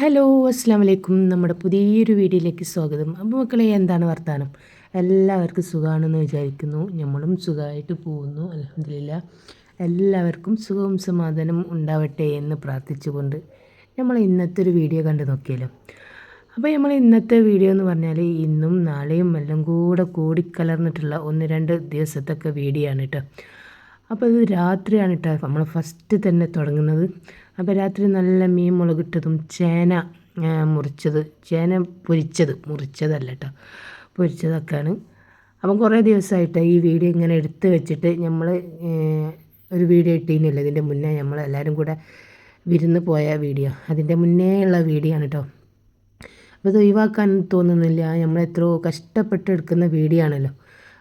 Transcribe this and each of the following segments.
Hello അസ്സാം വലൈക്കും നമ്മുടെ പുതിയൊരു വീഡിയോയിലേക്ക് സ്വാഗതം. അപ്പോൾ മക്കളെ എന്താണ് വർത്തമാനം എല്ലാവർക്കും സുഖമാണെന്ന് വിചാരിക്കുന്നു. നമ്മളും സുഖമായിട്ട് പോകുന്നു അലഹമില്ല എല്ലാവർക്കും സുഖവും സമാധാനം ഉണ്ടാവട്ടെ എന്ന് പ്രാർത്ഥിച്ചുകൊണ്ട് നമ്മൾ ഇന്നത്തെ ഒരു വീഡിയോ കണ്ടു നോക്കിയല്ലോ. അപ്പോൾ നമ്മൾ ഇന്നത്തെ വീഡിയോ എന്ന് പറഞ്ഞാൽ ഇന്നും നാളെയും എല്ലാം കൂടെ കൂടിക്കലർന്നിട്ടുള്ള ഒന്ന് രണ്ട് ദിവസത്തൊക്കെ വീഡിയോ ആണ് കേട്ടോ. അപ്പോൾ ഇത് രാത്രിയാണ് കേട്ടോ. നമ്മൾ ഫസ്റ്റ് തന്നെ തുടങ്ങുന്നത്. അപ്പോൾ രാത്രി നല്ല മീൻ മുളകിട്ടതും ചേന മുറിച്ചത്. ചേന പൊരിച്ചത്. മുറിച്ചതല്ല കേട്ടോ പൊരിച്ചതൊക്കെയാണ്. അപ്പം കുറേ ദിവസമായിട്ട് ഈ വീഡിയോ ഇങ്ങനെ എടുത്ത് വെച്ചിട്ട് നമ്മൾ ഒരു വീഡിയോ ഇട്ടിരുന്നില്ല ഇതിന്റെ മുന്നേ നമ്മൾ എല്ലാവരും കൂടെ വിരുന്ന് പോയ വീഡിയോ. അതിന്റെ മുന്നേ ഉള്ള വീഡിയോ ആണ് കേട്ടോ അപ്പോൾ ഇത് ഒഴിവാക്കാൻ തോന്നുന്നില്ല. നമ്മൾ എത്രയോ കഷ്ടപ്പെട്ട് എടുക്കുന്ന വീഡിയോ ആണല്ലോ.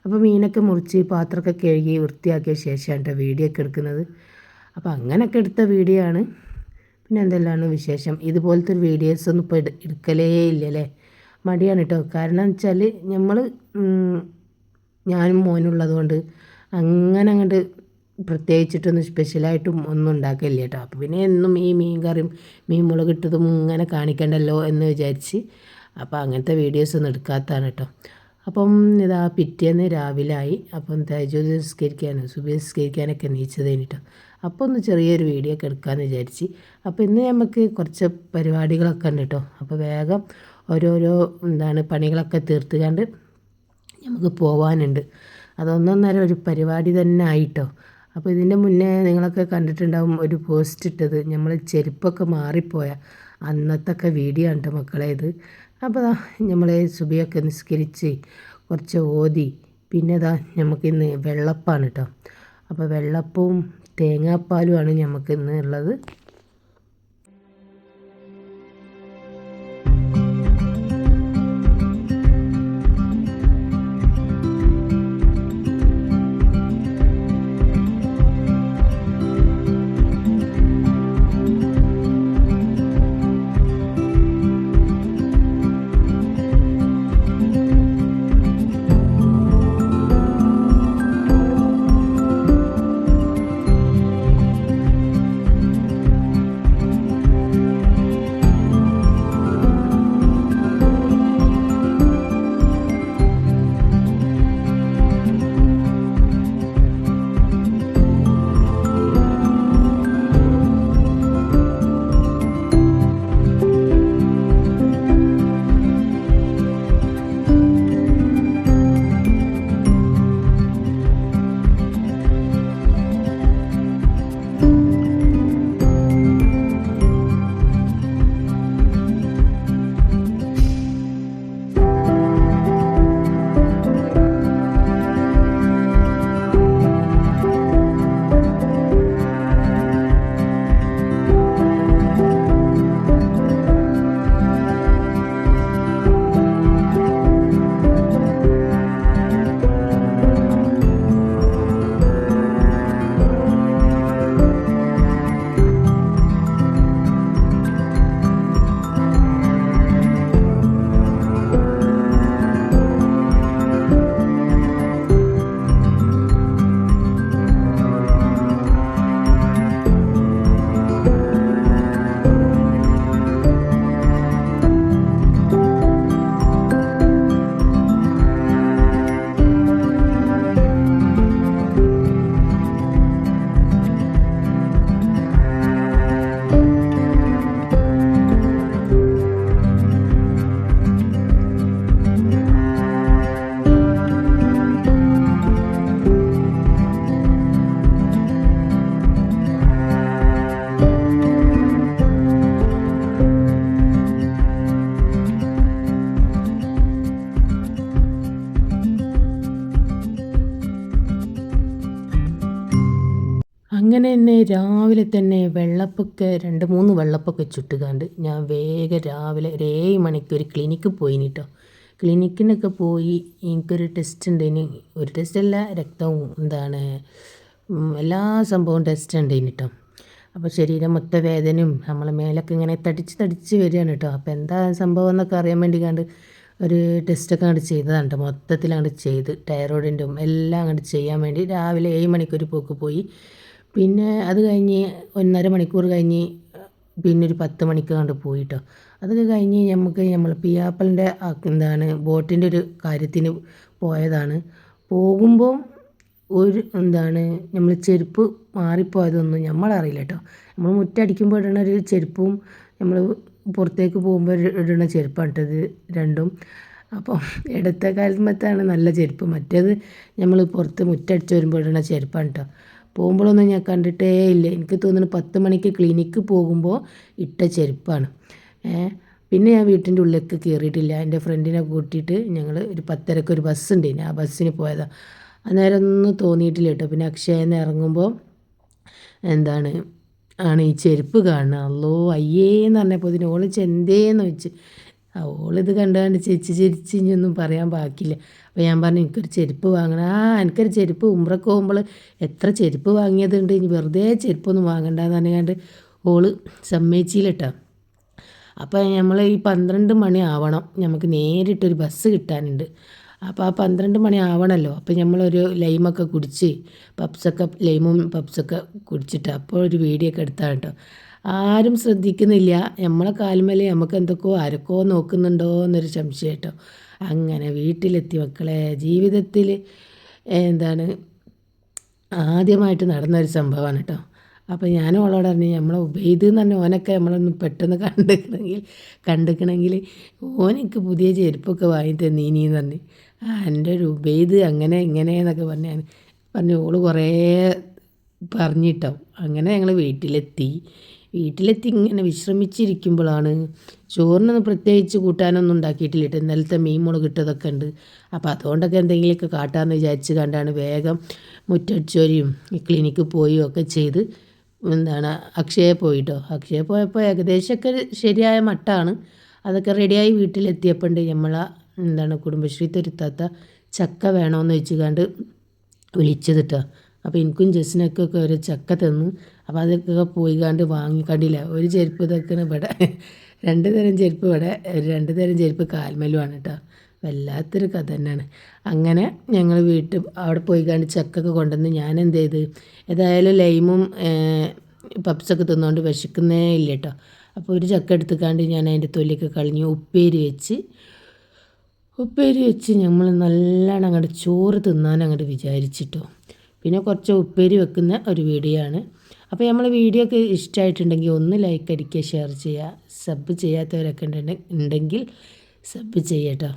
അപ്പോൾ മീനൊക്കെ മുറിച്ച് പാത്രമൊക്കെ കഴുകി വൃത്തിയാക്കിയ ശേഷമാണ് കേട്ടോ വീഡിയോ ഒക്കെ എടുക്കുന്നത്. അപ്പോൾ അങ്ങനെയൊക്കെ എടുത്ത വീഡിയോ ആണ്. പിന്നെ എന്തെല്ലാമാണ് വിശേഷം? ഇതുപോലത്തെ ഒരു വീഡിയോസ് ഒന്നും ഇപ്പോൾ എടുക്കലേ ഇല്ലല്ലേ? മടിയാണ് കേട്ടോ കാരണം വെച്ചാൽ നമ്മൾ ഞാനും മോനുള്ളതുകൊണ്ട് അങ്ങനെ അങ്ങോട്ട് പ്രത്യേകിച്ചിട്ടൊന്നും സ്പെഷ്യലായിട്ടും ഒന്നും ഉണ്ടാക്കില്ല കേട്ടോ അപ്പോൾ പിന്നെ എന്നും ഈ മീൻ കറിയും മീൻ മുളക് മുളകിട്ടതും ഇങ്ങനെ കാണിക്കണ്ടല്ലോ എന്ന് വിചാരിച്ച് അപ്പോൾ അങ്ങനത്തെ വീഡിയോസ് ഒന്നും എടുക്കാത്തതാണ് കേട്ടോ അപ്പം ഇതാ പിറ്റേന്ന് രാവിലെ ആയി. അപ്പം തേജോ നിസ്കരിക്കാനും സുബി നിസ്കരിക്കാനൊക്കെ നീച്ചത് കഴിഞ്ഞിട്ടോ അപ്പോൾ ഒന്ന് ചെറിയൊരു വീഡിയോ ഒക്കെ എടുക്കാമെന്ന് വിചാരിച്ച്. അപ്പോൾ ഇന്ന് നമുക്ക് കുറച്ച് പരിപാടികളൊക്കെ ഉണ്ട് കേട്ടോ അപ്പോൾ വേഗം ഓരോരോ എന്താണ് പണികളൊക്കെ തീർത്തുകൊണ്ട് നമുക്ക് പോകാനുണ്ട് അതൊന്നൊന്നര ഒരു പരിപാടി തന്നെ ആയിട്ടോ. അപ്പോൾ ഇതിന്റെ മുന്നേ നിങ്ങളൊക്കെ കണ്ടിട്ടുണ്ടാവും ഒരു പോസ്റ്റ് ഇട്ടത്. നമ്മൾ ചെരുപ്പൊക്കെ മാറിപ്പോയ അന്നത്തൊക്കെ വീഡിയോ ഉണ്ട് മക്കളെ ഇത്. അപ്പോൾ നമ്മൾ സുബിയൊക്കെ നിസ്കരിച്ച് കുറച്ച് ഓതി. പിന്നെ ഇതാ നമുക്കിന്ന് വെള്ളപ്പാണ് കേട്ടോ അപ്പോൾ വെള്ളപ്പവും തേങ്ങാപ്പാലുമാണ് നമുക്ക് ഉള്ളത്. തന്നെ വെള്ളപ്പൊക്കെ രണ്ട് മൂന്ന് വെള്ളപ്പൊക്കെ ചുട്ടുകാണ്ട് ഞാൻ വേഗം രാവിലെ ഒരു ഏഴ് മണിക്ക് ഒരു ക്ലിനിക്ക് പോയി കേട്ടോ ക്ലിനിക്കിനൊക്കെ പോയി എനിക്കൊരു ടെസ്റ്റ് ഉണ്ട് ഒരു ടെസ്റ്റ് അല്ല രക്തവും എന്താണ് എല്ലാ സംഭവവും ടെസ്റ്റ് ഉണ്ട് കേട്ടോ അപ്പോൾ ശരീരം മൊത്ത വേദനയും നമ്മളെ മേലൊക്കെ ഇങ്ങനെ തടിച്ച് തടിച്ച് വരികയാണ് കേട്ടോ അപ്പോൾ എന്താ സംഭവം എന്നൊക്കെ അറിയാൻ വേണ്ടി കണ്ട് ഒരു ടെസ്റ്റൊക്കെ അങ്ങോട്ട് ചെയ്തതാണ് കേട്ടോ മൊത്തത്തിൽ അങ്ങോട്ട് ചെയ്ത് തൈറോയിഡിന്റെ എല്ലാം അങ്ങോട്ട് ചെയ്യാൻ വേണ്ടി രാവിലെ ഏഴ് മണിക്കൊരു പോക്ക് പോയി. പിന്നെ അത് കഴിഞ്ഞ് ഒന്നര മണിക്കൂർ കഴിഞ്ഞ് പിന്നെ ഒരു പത്ത് മണിക്ക് കണ്ട് പോയിട്ടോ. അതൊക്കെ കഴിഞ്ഞ് നമുക്ക് നമ്മൾ പിയാപ്പളിന്റെ എന്താണ് ബോട്ടിന്റെ ഒരു കാര്യത്തിന് പോയതാണ്. പോകുമ്പോൾ ഒരു എന്താണ് നമ്മൾ ചെരുപ്പ് മാറിപ്പോയതൊന്നും നമ്മളറിയില്ല കേട്ടോ നമ്മൾ മുറ്റടിക്കുമ്പോൾ ഇടുന്ന ഒരു ചെരുപ്പും നമ്മൾ പുറത്തേക്ക് പോകുമ്പോൾ ഇടുന്ന ചെരുപ്പാണ് ഇട്ടത് രണ്ടും. അപ്പം ഇടത്തെ കാലത്താണ് നല്ല ചെരുപ്പ്. മറ്റേത് നമ്മൾ പുറത്ത് മുറ്റടിച്ച് വരുമ്പോൾ ഇടുന്ന ചെരുപ്പാണ് കേട്ടോ പോകുമ്പോഴൊന്നും ഞാൻ കണ്ടിട്ടേ ഇല്ല. എനിക്ക് തോന്നുന്നു പത്ത് മണിക്ക് ക്ലിനിക്ക് പോകുമ്പോൾ ഇട്ട ചെരുപ്പാണ്. പിന്നെ ഞാൻ വീട്ടിന്റെ ഉള്ളിലേക്ക് കയറിയിട്ടില്ല എന്റെ ഫ്രണ്ടിനെ കൂട്ടിയിട്ട് ഞങ്ങൾ ഒരു പത്തരക്ക് ഒരു ബസ് ഉണ്ട് ആ ബസ്സിന് പോയതാണ് അന്നേരം ഒന്നും തോന്നിയിട്ടില്ല കേട്ടോ. പിന്നെ അക്ഷയെന്ന് ഇറങ്ങുമ്പോൾ എന്താണ് ആണ് ഈ ചെരുപ്പ് കാണുന്നത്. അല്ലോ അയ്യേന്ന് പറഞ്ഞപ്പോൾ ഇതിന് ഓൾ ചെന്തേന്ന് വെച്ച്. ഓളിത് കണ്ടുകൊണ്ട് ചിരിച്ച് ചിരിച്ച് ഇനിയൊന്നും പറയാൻ ബാക്കിയില്ല. അപ്പോൾ ഞാൻ പറഞ്ഞു എനിക്കൊരു ചെരുപ്പ് വാങ്ങണം. ആ എനിക്കൊരു ചെരുപ്പ്. ഉമ്രക്ക് പോകുമ്പോൾ എത്ര ചെരുപ്പ് വാങ്ങിയതുണ്ട്? ഇനി വെറുതെ ചെരുപ്പൊന്നും വാങ്ങണ്ടെന്ന് പറഞ്ഞാണ്ട് ഓൾ സമ്മതിച്ചില്ല അപ്പോൾ നമ്മൾ ഈ പന്ത്രണ്ട് മണി ആവണം. നമുക്ക് നേരിട്ടൊരു ബസ് കിട്ടാനുണ്ട്. അപ്പോൾ ആ പന്ത്രണ്ട് മണി ആവണമല്ലോ അപ്പോൾ നമ്മളൊരു ലൈമൊക്കെ കുടിച്ച് പപ്സൊക്കെ ലൈമും പപ്സൊക്കെ കുടിച്ചിട്ട് അപ്പോൾ ഒരു വീഡിയോ ഒക്കെ എടുത്താണ് കേട്ടോ. ആരും ശ്രദ്ധിക്കുന്നില്ല. നമ്മളെ കാൽമേലെ നമുക്ക് എന്തൊക്കെയോ ആരൊക്കെയോ നോക്കുന്നുണ്ടോ എന്നൊരു സംശയം കേട്ടോ. അങ്ങനെ വീട്ടിലെത്തി മക്കളെ. ജീവിതത്തിൽ എന്താണ് ആദ്യമായിട്ട് നടന്നൊരു സംഭവമാണ് കേട്ടോ അപ്പോൾ ഞാൻ ഓളോട് പറഞ്ഞു നമ്മളെ ഉബൈദ് എന്ന് പറഞ്ഞാൽ ഓനൊക്കെ നമ്മളൊന്ന് പെട്ടെന്ന് കണ്ടിക്കണമെങ്കിൽ കണ്ടിക്കണമെങ്കിൽ ഓനക്ക് പുതിയ ചെരുപ്പൊക്കെ വാങ്ങി തന്നീനിന്ന് പറഞ്ഞു. ആ എന്റെ ഒരു ഉബൈദ് അങ്ങനെ ഇങ്ങനെ എന്നൊക്കെ പറഞ്ഞു പറഞ്ഞു ഓൾ കുറേ പറഞ്ഞിട്ടോ. അങ്ങനെ ഞങ്ങൾ വീട്ടിലെത്തി. വീട്ടിലെത്തി ഇങ്ങനെ വിശ്രമിച്ചിരിക്കുമ്പോഴാണ് ചോറിനൊന്നും പ്രത്യേകിച്ച് കൂട്ടാനൊന്നും ഉണ്ടാക്കിയിട്ടില്ല കേട്ടോ. ഇന്നലത്തെ മീൻ മുളക് ഇട്ടതൊക്കെ ഉണ്ട്. അപ്പോൾ അതുകൊണ്ടൊക്കെ എന്തെങ്കിലുമൊക്കെ കാട്ടാമെന്ന് വിചാരിച്ച് കണ്ടാണ് വേഗം മുറ്റടിച്ചോരിയും ക്ലിനിക്ക് പോയും ഒക്കെ ചെയ്ത് എന്താണ് അക്ഷയ പോയിട്ടോ. അക്ഷയ പോയപ്പോൾ ഏകദേശമൊക്കെ ശരിയായ മട്ടാണ്. അതൊക്കെ റെഡിയായി വീട്ടിലെത്തിയപ്പോണ്ട് നമ്മളെ എന്താണ് കുടുംബശ്രീ തരുത്താത്ത ചക്ക വേണമെന്ന് വെച്ച് കണ്ട് വിളിച്ചത് കേട്ടോ അപ്പോൾ എനിക്കും ജസ്സിനൊക്കെ ഒരു ചക്ക തന്നു. അപ്പോൾ അതൊക്കെ പോയി കണ്ട് വാങ്ങി കണ്ടില്ല. ഒരു ചെരുപ്പ് ഇതൊക്കെയാണ് ഇവിടെ രണ്ട് തരം ചെരുപ്പ് ഇവിടെ രണ്ട് തരം ചെരുപ്പ് കാൽമലുമാണ് കേട്ടോ. വല്ലാത്തൊരു കഥ തന്നെയാണ്. അങ്ങനെ ഞങ്ങൾ വീട്ടിൽ അവിടെ പോയി കണ്ട് ചക്കൊക്കെ കൊണ്ടുവന്ന് ഞാൻ എന്ത് ചെയ്ത് ഏതായാലും ലൈമും പപ്സൊക്കെ തിന്നുകൊണ്ട് വിശക്കുന്നേ ഇല്ല കേട്ടോ. അപ്പോൾ ഒരു ചക്ക എടുത്തുക്കാണ്ട് ഞാൻ അതിന്റെ തൊലിയൊക്കെ കളഞ്ഞ് ഉപ്പേരി വെച്ച് ഉപ്പേരി വെച്ച് നമ്മൾ നല്ലോണം അങ്ങോട്ട് ചോറ് തിന്നാൻ അങ്ങോട്ട് വിചാരിച്ചിട്ടോ. പിന്നെ കുറച്ച് ഉപ്പേരി വെക്കുന്ന ഒരു വീഡിയോ ആണ് അപ്പോൾ നമ്മൾ വീഡിയോ ഒക്കെ ഇഷ്ടമായിട്ടുണ്ടെങ്കിൽ ഒന്ന് ലൈക്ക് അടിക്കുക ഷെയർ ചെയ്യുക സബ് ചെയ്യാത്തവരൊക്കെ ഉണ്ടെങ്കിൽ സബ് ചെയ്യട്ടോ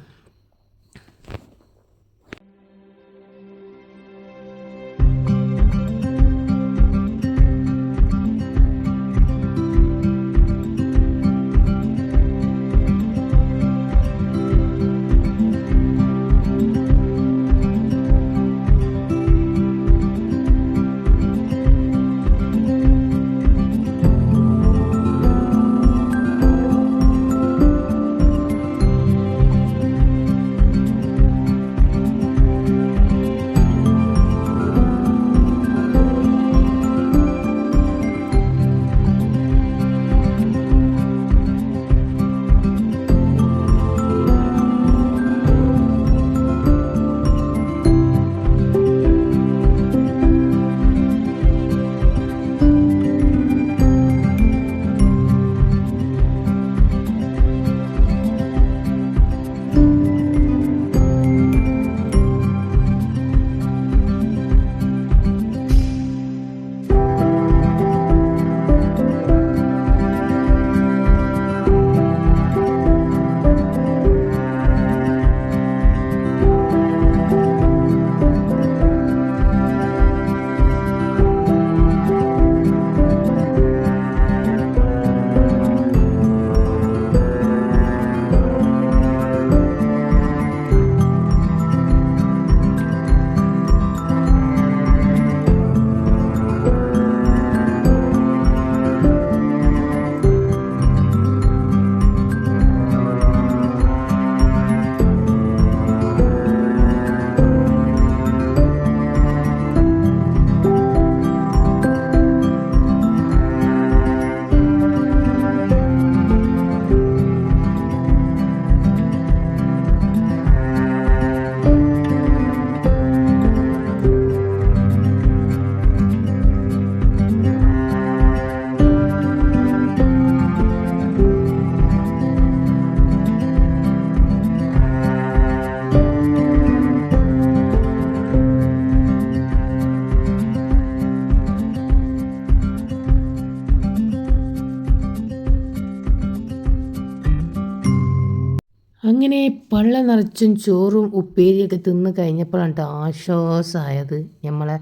അങ്ങനെ പള്ള നിറച്ചും ചോറും ഉപ്പേരിയൊക്കെ തിന്ന് കഴിഞ്ഞപ്പോഴാണ് കേട്ടോ ആശ്വാസമായത് നമ്മളെ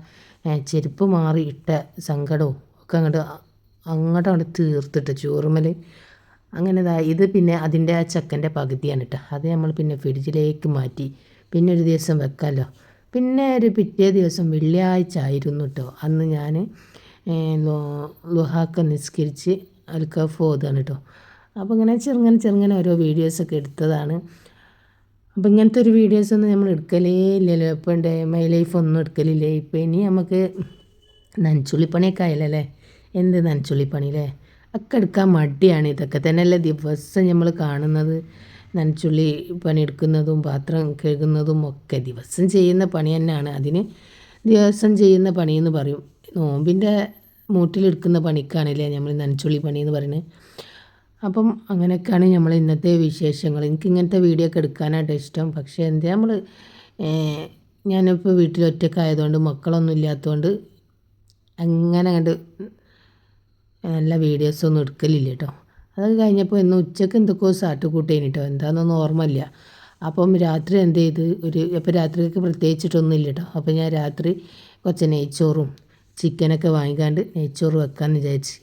ചെരുപ്പ് മാറി ഇട്ട സങ്കടവും ഒക്കെ അങ്ങോട്ട് അങ്ങോട്ട് അങ്ങോട്ട് തീർത്തിട്ട് ചോറുമൽ അങ്ങനെ ഇത് പിന്നെ അതിന്റെ ആ ചക്കന്റെ പകുതിയാണ് കേട്ടോ അത് നമ്മൾ പിന്നെ ഫ്രിഡ്ജിലേക്ക് മാറ്റി. പിന്നെ ഒരു ദിവസം വെക്കാമല്ലോ പിന്നെ ഒരു പിറ്റേ ദിവസം വെള്ളിയാഴ്ച ആയിരുന്നു കേട്ടോ അന്ന് ഞാൻ ലുഹാക്ക നിസ്കരിച്ച് അൽക്കഫ് ഓതാണ് കേട്ടോ അപ്പോൾ ഇങ്ങനെ ചെറുങ്ങനെ ചെറുങ്ങനെ ഓരോ വീഡിയോസൊക്കെ എടുത്തതാണ്. അപ്പോൾ ഇങ്ങനത്തെ ഒരു വീഡിയോസൊന്നും നമ്മൾ എടുക്കലേ ഇല്ലല്ലോ. ഇപ്പോൾ ഉണ്ട് മൈ ലൈഫ് ഒന്നും എടുക്കലില്ലേ? ഇപ്പോൾ ഇനി നമുക്ക് നനച്ചുള്ളിപ്പണിയൊക്കെ ആയില്ലല്ലേ എന്ത് നനച്ചുള്ളിപ്പണി അല്ലേ? ഒക്കെ എടുക്കാൻ മടിയാണ്. ഇതൊക്കെ തന്നെയല്ലേ ദിവസം നമ്മൾ കാണുന്നത്. നനച്ചുള്ളി പണിയെടുക്കുന്നതും പാത്രം കഴുകുന്നതും ഒക്കെ ദിവസം ചെയ്യുന്ന പണി തന്നെയാണ്. അതിന് ദിവസം ചെയ്യുന്ന പണി എന്ന് പറയും. നോമ്പിന്റെ മൂട്ടിലെടുക്കുന്ന പണിക്കാണല്ലേ നമ്മൾ നനച്ചുള്ളി പണി എന്ന് പറയുന്നത്. അപ്പം അങ്ങനെയൊക്കെയാണ് നമ്മൾ ഇന്നത്തെ വിശേഷങ്ങൾ. എനിക്ക് ഇങ്ങനത്തെ വീഡിയോ ഒക്കെ എടുക്കാനായിട്ട് ഇഷ്ടം. പക്ഷേ എന്താ നമ്മൾ ഞാനിപ്പോൾ വീട്ടിൽ ഒറ്റക്കായതുകൊണ്ട് മക്കളൊന്നും ഇല്ലാത്തതുകൊണ്ട് അങ്ങനെ കണ്ട് നല്ല വീഡിയോസൊന്നും എടുക്കലില്ല കേട്ടോ അതൊക്കെ കഴിഞ്ഞപ്പോൾ ഇന്ന് ഉച്ചയ്ക്ക് എന്തൊക്കെയോ സാട്ട് കൂട്ടേനി കേട്ടോ എന്താണെന്നൊന്നും ഓർമ്മയില്ല. അപ്പം രാത്രി എന്ത് ചെയ്ത് ഒരു അപ്പോൾ രാത്രിക്ക് പ്രത്യേകിച്ചിട്ടൊന്നും ഇല്ല കേട്ടോ അപ്പോൾ ഞാൻ രാത്രി കുറച്ച് നെയ്ച്ചോറും ചിക്കനൊക്കെ വാങ്ങിക്കാണ്ട് നെയ്ച്ചോറ് വെക്കാമെന്ന് വിചാരിച്ച്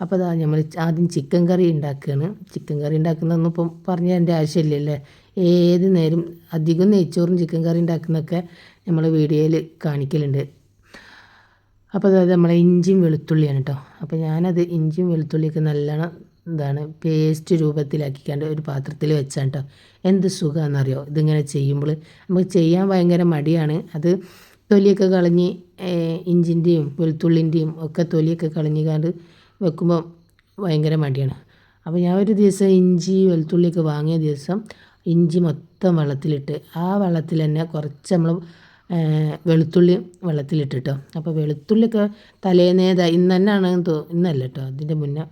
അപ്പോൾ അതാ നമ്മൾ ആദ്യം ചിക്കൻ കറി ഉണ്ടാക്കുകയാണ് ചിക്കൻ കറി ഉണ്ടാക്കുന്നതൊന്നും ഇപ്പം പറഞ്ഞ എന്റെ ആവശ്യമില്ലല്ലേ ഏത് നേരം അധികം നെയ്ച്ചോറും ചിക്കൻ കറി ഉണ്ടാക്കുന്നതൊക്കെ നമ്മൾ വീഡിയോയിൽ കാണിക്കലുണ്ട്. അപ്പോൾ അതായത് നമ്മളെ ഇഞ്ചിയും വെളുത്തുള്ളിയാണ് കേട്ടോ അപ്പോൾ ഞാനത് ഇഞ്ചിയും വെളുത്തുള്ളിയൊക്കെ നല്ലോണം എന്താണ് പേസ്റ്റ് രൂപത്തിലാക്കിക്കാണ്ട് ഒരു പാത്രത്തിൽ വെച്ചാണ് കേട്ടോ എന്ത് സുഖമാണെന്നറിയോ ഇതിങ്ങനെ ചെയ്യുമ്പോൾ നമുക്ക് ചെയ്യാൻ ഭയങ്കര മടിയാണ്. അത് തൊലിയൊക്കെ കളഞ്ഞ് ഇഞ്ചിന്റെയും വെളുത്തുള്ളിന്റെയും ഒക്കെ തൊലിയൊക്കെ കളഞ്ഞിക്കാണ്ട് വെക്കുമ്പോൾ ഭയങ്കര മടിയാണ്. അപ്പോൾ ഞാൻ ഒരു ദിവസം ഇഞ്ചി വെളുത്തുള്ളിയൊക്കെ വാങ്ങിയ ദിവസം ഇഞ്ചി മൊത്തം വെള്ളത്തിലിട്ട് ആ വെള്ളത്തിൽ തന്നെ കുറച്ച് നമ്മൾ വെളുത്തുള്ളി വെള്ളത്തിലിട്ടിട്ടോ. അപ്പോൾ വെളുത്തുള്ളിയൊക്കെ തലേന്നേ ഇന്ന് തന്നെയാണ് തോ ഇന്നല്ല കേട്ടോ അതിന്റെ മുന്നേ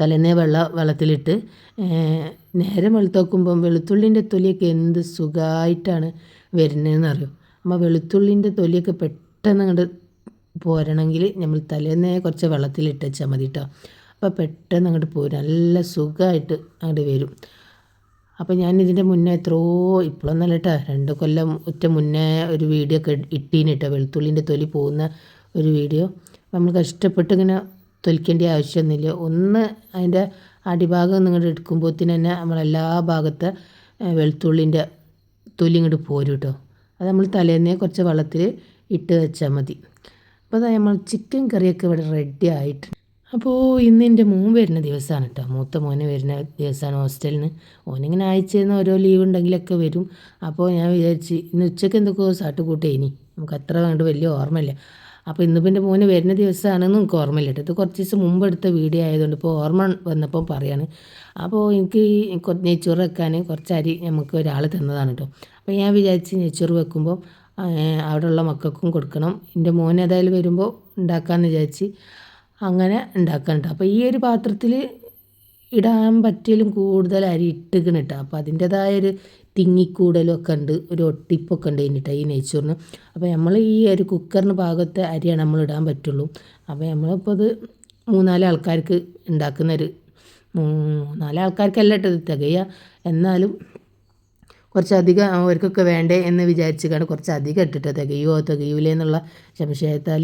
തലേന്നേ വെള്ളം വെള്ളത്തിലിട്ട് നേരം വെളുത്തോക്കുമ്പം വെളുത്തുള്ളിന്റെ തൊലിയൊക്കെ എന്ത് സുഖമായിട്ടാണ് വരുന്നതെന്ന് അറിയും അപ്പോൾ വെളുത്തുള്ളിന്റെ തൊലിയൊക്കെ പെട്ടെന്ന് അങ്ങോട്ട് പോരണമെങ്കിൽ നമ്മൾ തലേന്നേ കുറച്ച് വെള്ളത്തിലിട്ട് വെച്ചാൽ മതി കേട്ടോ അപ്പോൾ പെട്ടെന്ന് അങ്ങോട്ട് പോരും. നല്ല സുഖമായിട്ട് അങ്ങോട്ട് വരും. അപ്പോൾ ഞാൻ ഇതിന്റെ മുന്നേ എത്രയോ ഇപ്പോഴൊന്നല്ല കേട്ടോ രണ്ട് കൊല്ലം ഒറ്റ മുന്നേ ഒരു വീഡിയോ ഒക്കെ ഇട്ടീന് കേട്ടോ വെളുത്തുള്ളിന്റെ തൊലി പോകുന്ന ഒരു വീഡിയോ. നമ്മൾ കഷ്ടപ്പെട്ട് ഇങ്ങനെ തൊലിക്കേണ്ട ആവശ്യമൊന്നുമില്ല. ഒന്ന് അതിന്റെ അടിഭാഗം നിങ്ങൾ എടുക്കുമ്പോൾ തന്നെ നമ്മളെല്ലാ ഭാഗത്തെ വെളുത്തുള്ളിന്റെ തൊലി ഇങ്ങോട്ട് പോരും കേട്ടോ അത് നമ്മൾ തലേന്നേ കുറച്ച് വെള്ളത്തിൽ ഇട്ട് വെച്ചാൽ മതി. അപ്പോൾ നമ്മൾ ചിക്കൻ കറിയൊക്കെ ഇവിടെ റെഡി ആയിട്ടുണ്ട് അപ്പോൾ ഇന്ന് എന്റെ മോൻ വരുന്ന ദിവസമാണ് കേട്ടോ മൂത്ത മോന് വരുന്ന ദിവസമാണ് ഹോസ്റ്റലിൽ നിന്ന് ഓനിങ്ങനെ ആഴ്ചയിൽ നിന്ന് ഓരോ ലീവ് ഉണ്ടെങ്കിലൊക്കെ വരും. അപ്പോൾ ഞാൻ വിചാരിച്ച് ഇന്ന് ഉച്ചയ്ക്ക് എന്തൊക്കെയോ സാട്ട് കൂട്ടേനി നമുക്ക് അത്ര കണ്ട് വലിയ ഓർമ്മയില്ല. അപ്പോൾ ഇന്ന് പിന്നെ മോന് വരുന്ന ദിവസമാണെന്ന് നമുക്ക് ഓർമ്മയില്ല കേട്ടോ ഇത് കുറച്ച് ദിവസം മുമ്പ് എടുത്ത വീഡിയോ ആയതുകൊണ്ട് ഇപ്പോൾ ഓർമ്മ വന്നപ്പോൾ പറയാണ്. അപ്പോൾ എനിക്ക് നെയ്ച്ചോറ് വെക്കാൻ കുറച്ച് അരി നമുക്ക് ഒരാൾ തന്നതാണ് കേട്ടോ അപ്പോൾ ഞാൻ വിചാരിച്ച് നെയ്ച്ചോറ് വെക്കുമ്പോൾ അവിടെയുള്ള മക്കൾക്കും കൊടുക്കണം. എന്റെ മോൻ ഏതായാലും വരുമ്പോൾ ഉണ്ടാക്കാമെന്ന് വിചാരിച്ച് അങ്ങനെ ഉണ്ടാക്കാനുണ്ട് അപ്പോൾ ഈ ഒരു പാത്രത്തിൽ ഇടാൻ പറ്റിയാലും കൂടുതൽ അരി ഇട്ടുകണ് കേട്ടോ അപ്പോൾ അതിന്റേതായൊരു തിങ്ങിക്കൂടലും ഒക്കെ ഉണ്ട് ഒരു ഒട്ടിപ്പൊക്കെ ഉണ്ട് കഴിഞ്ഞിട്ട് ഈ നെയ്ച്ചോറിന്. അപ്പോൾ നമ്മൾ ഈ ഒരു കുക്കറിന് ഭാഗത്തെ അരിയാണ് നമ്മൾ ഇടാൻ പറ്റുള്ളൂ. അപ്പോൾ നമ്മളിപ്പോൾ അത് മൂന്നാൽ ആൾക്കാർക്ക് ഉണ്ടാക്കുന്നൊരു മൂന്നാൽ ആൾക്കാർക്കല്ല ഇട്ടത് തികയുക. എന്നാലും കുറച്ചധികം അവർക്കൊക്കെ വേണ്ടേ എന്ന് വിചാരിച്ചിട്ടാണ് കുറച്ച് അധികം ഇട്ടിട്ട് തികയോ തികയൂലേ എന്നുള്ള സംശയത്താൽ.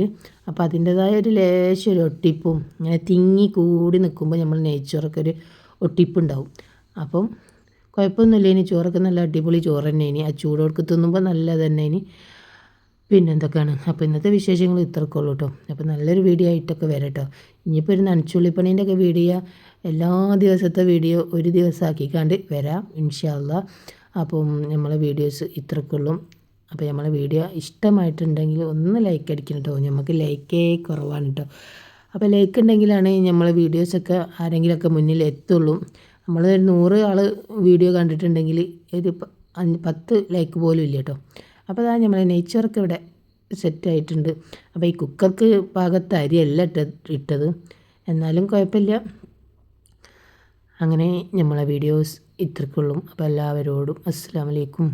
അപ്പോൾ അതിന്റെതായ ഒരു ലേശം ഒരു ഒട്ടിപ്പും ഇങ്ങനെ തിങ്ങി കൂടി നിൽക്കുമ്പോൾ നമ്മൾ നെയ്ച്ചോറൊക്കെ ഒരു ഒട്ടിപ്പുണ്ടാവും. അപ്പം കുഴപ്പമൊന്നുമില്ല ഇനി ചോറൊക്കെ നല്ല അടിപൊളി ചോറ് തന്നെ ഇനി. ആ ചൂടോർക്ക് തിന്നുമ്പോൾ നല്ല തന്നെ ഇനി. പിന്നെ എന്തൊക്കെയാണ്? അപ്പോൾ ഇന്നത്തെ വിശേഷങ്ങൾ ഇത്രക്കുള്ളൂ കേട്ടോ. അപ്പോൾ നല്ലൊരു വീഡിയോ ആയിട്ടൊക്കെ വരാം കേട്ടോ. ഇനിയിപ്പോൾ ഒരു നനച്ചുള്ളിപ്പണീന്റെ ഒക്കെ വീഡിയോ എല്ലാ ദിവസത്തെ വീഡിയോ ഒരു ദിവസം ആക്കിക്കാണ്ട് വരാം ഇൻഷാല്ല അപ്പം നമ്മളെ വീഡിയോസ് ഇത്രക്കുള്ളൂ. അപ്പോൾ നമ്മളെ വീഡിയോ ഇഷ്ടമായിട്ടുണ്ടെങ്കിൽ ഒന്ന് ലൈക്ക് അടിക്കണം കേട്ടോ നമുക്ക് ലൈക്കേ കുറവാണ് കേട്ടോ അപ്പോൾ ലൈക്ക് ഉണ്ടെങ്കിലാണ് നമ്മളെ വീഡിയോസൊക്കെ ആരെങ്കിലുമൊക്കെ മുന്നിൽ എത്തുള്ളൂ. നമ്മൾ ഒരു നൂറ് ആൾ വീഡിയോ കണ്ടിട്ടുണ്ടെങ്കിൽ ഒരു പത്ത് ലൈക്ക് പോലും ഇല്ല കേട്ടോ അപ്പോൾ അതാണ് നമ്മളെ നെയ്ച്ചോർക്ക് ഇവിടെ സെറ്റായിട്ടുണ്ട് അപ്പോൾ ഈ കുക്കർക്ക് പാകത്ത് അരിയല്ല ഇട്ട ഇട്ടത്. എന്നാലും കുഴപ്പമില്ല. അങ്ങനെ നമ്മളെ വീഡിയോസ് ഇത്രക്കുള്ളും അപ്പോൾ എല്ലാവരോടും അസ്സാം വലൈക്കും